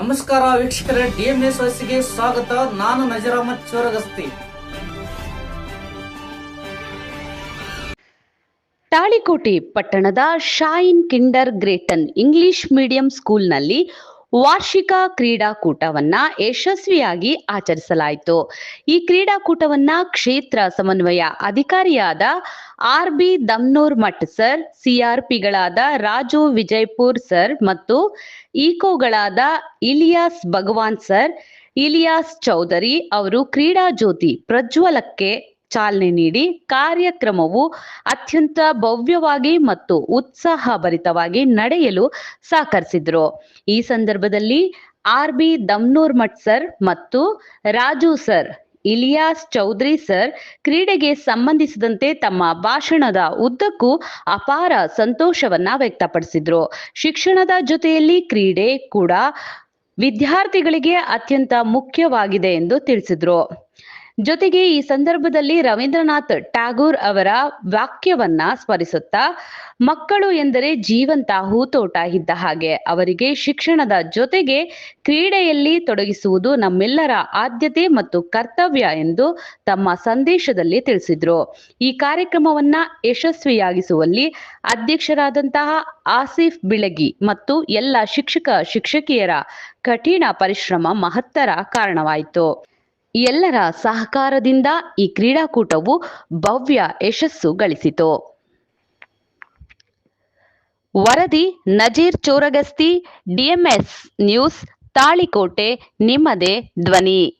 ನಮಸ್ಕಾರ ವೀಕ್ಷಕರೇ, ಡಿಎಂಎಸ್ ವಯಸ್ಸಿಗೆ ಸ್ವಾಗತ. ನಾನು ನಜರಾಮತ್ ಚೋರಗಸ್ತಿ. ತಾಳಿಕೋಟೆ ಪಟ್ಟಣದ Shaheen kindergarten English medium ಸ್ಕೂಲ್ನಲ್ಲಿ ವಾರ್ಷಿಕ ಕ್ರೀಡಾಕೂಟವನ್ನ ಯಶಸ್ವಿಯಾಗಿ ಆಚರಿಸಲಾಯಿತು. ಈ ಕ್ರೀಡಾಕೂಟವನ್ನ ಕ್ಷೇತ್ರ ಸಮನ್ವಯ ಅಧಿಕಾರಿಯಾದ R B Damnur Math sir ಸಿಆರ್ಪಿಗಳಾದ Raju Vijaypur sir ಮತ್ತು ಈಕೋಗಳಾದ ಇಲಿಯಾಸ್ ಭಗವಾನ್ ಸರ್, ಇಲಿಯಾಸ್ ಚೌಧರಿ ಅವರು ಕ್ರೀಡಾ ಜ್ಯೋತಿ ಪ್ರಜ್ವಲಕ್ಕೆ ಚಾಲನೆ ನೀಡಿ ಕಾರ್ಯಕ್ರಮವು ಅತ್ಯಂತ ಭವ್ಯವಾಗಿ ಮತ್ತು ಉತ್ಸಾಹಭರಿತವಾಗಿ ನಡೆಯಲು ಸಹಕರಿಸಿದ್ರು. ಈ ಸಂದರ್ಭದಲ್ಲಿ R B Damnur Math sir ಮತ್ತು ರಾಜು ಸರ್, ಇಲಿಯಾಸ್ ಚೌಧರಿ ಸರ್ ಕ್ರೀಡೆಗೆ ಸಂಬಂಧಿಸಿದಂತೆ ತಮ್ಮ ಭಾಷಣದ ಉದ್ದಕ್ಕೂ ಅಪಾರ ಸಂತೋಷವನ್ನ ವ್ಯಕ್ತಪಡಿಸಿದ್ರು. ಶಿಕ್ಷಣದ ಜೊತೆಯಲ್ಲಿ ಕ್ರೀಡೆ ಕೂಡ ವಿದ್ಯಾರ್ಥಿಗಳಿಗೆ ಅತ್ಯಂತ ಮುಖ್ಯವಾಗಿದೆ ಎಂದು ತಿಳಿಸಿದ್ರು. ಜೊತೆಗೆ ಈ ಸಂದರ್ಭದಲ್ಲಿ ರವೀಂದ್ರನಾಥ್ ಟ್ಯಾಗೂರ್ ಅವರ ವಾಕ್ಯವನ್ನ ಸ್ಮರಿಸುತ್ತಾ, ಮಕ್ಕಳು ಎಂದರೆ ಜೀವಂತ ಹೂತೋಟ ಇದ್ದ ಹಾಗೆ ಅವರಿಗೆ ಶಿಕ್ಷಣದ ಜೊತೆಗೆ ಕ್ರೀಡೆಯಲ್ಲಿ ತೊಡಗಿಸುವುದು ನಮ್ಮೆಲ್ಲರ ಆದ್ಯತೆ ಮತ್ತು ಕರ್ತವ್ಯ ಎಂದು ತಮ್ಮ ಸಂದೇಶದಲ್ಲಿ ತಿಳಿಸಿದ್ರು. ಈ ಕಾರ್ಯಕ್ರಮವನ್ನ ಯಶಸ್ವಿಯಾಗಿಸುವಲ್ಲಿ ಅಧ್ಯಕ್ಷರಾದಂತಹ ಆಸಿಫ್ ಬಿಳಗಿ ಮತ್ತು ಎಲ್ಲ ಶಿಕ್ಷಕ, ಶಿಕ್ಷಕಿಯರ ಕಠಿಣ ಪರಿಶ್ರಮ ಮಹತ್ತರ ಕಾರಣವಾಯಿತು. ಎಲ್ಲರ ಸಹಕಾರದಿಂದ ಈ ಕ್ರೀಡಾಕೂಟವು ಭವ್ಯ ಯಶಸ್ಸು ಗಳಿಸಿತು. ವರದಿ ನಜೀರ್ ಚೋರಗಸ್ತಿ ಡಿಎಂಎಸ್ ನ್ಯೂಸ್, ತಾಳಿಕೋಟೆ, ನಿಮ್ಮದೇ ಧ್ವನಿ.